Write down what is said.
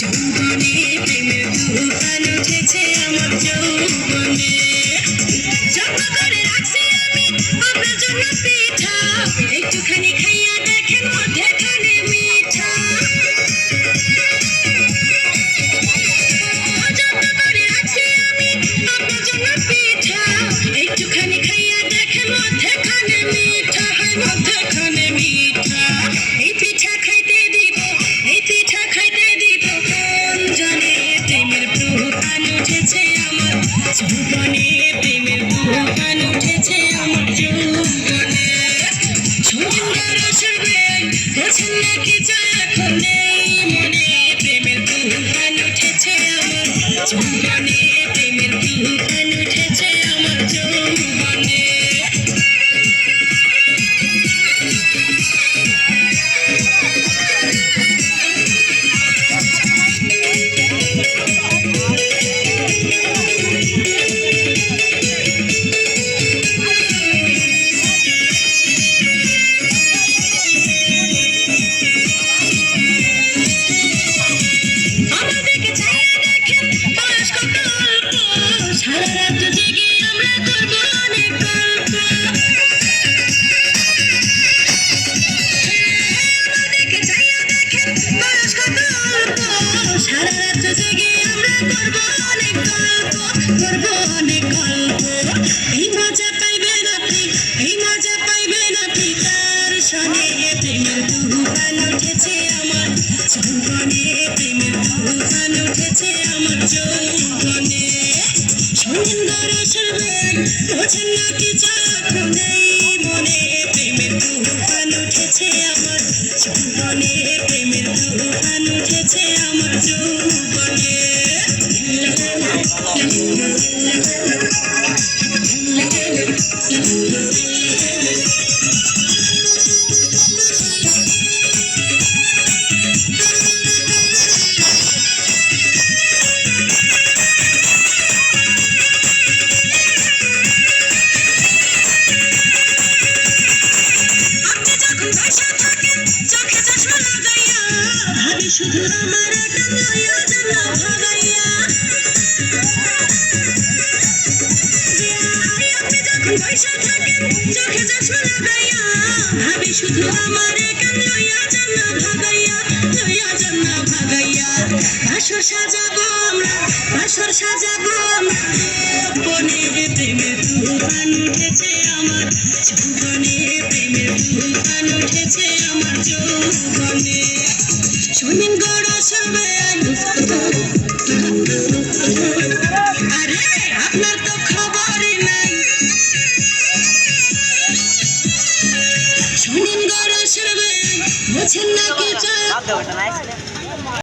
to do that. জীবনে প্রেমের তুফান উঠেছে আমার যৌবনে সুন্দর সবে বোঝেন নাকি যখন মনে প্রেমের তুফান উঠেছে আমার জীবনে সনে প্রেমের উঠেছে আমার। যৌবনে প্রেমের উঠেছে আমার। যৌবনে সুন্দর সবাই বোঝেন না কি মনে। প্রেমের ভাবি শুধু আমার একান লইয়া জান্না বনে প্রেমে উঠেছে আমার জীবনে প্রেমে তুফান উঠেছে। ছিন্ন কিছু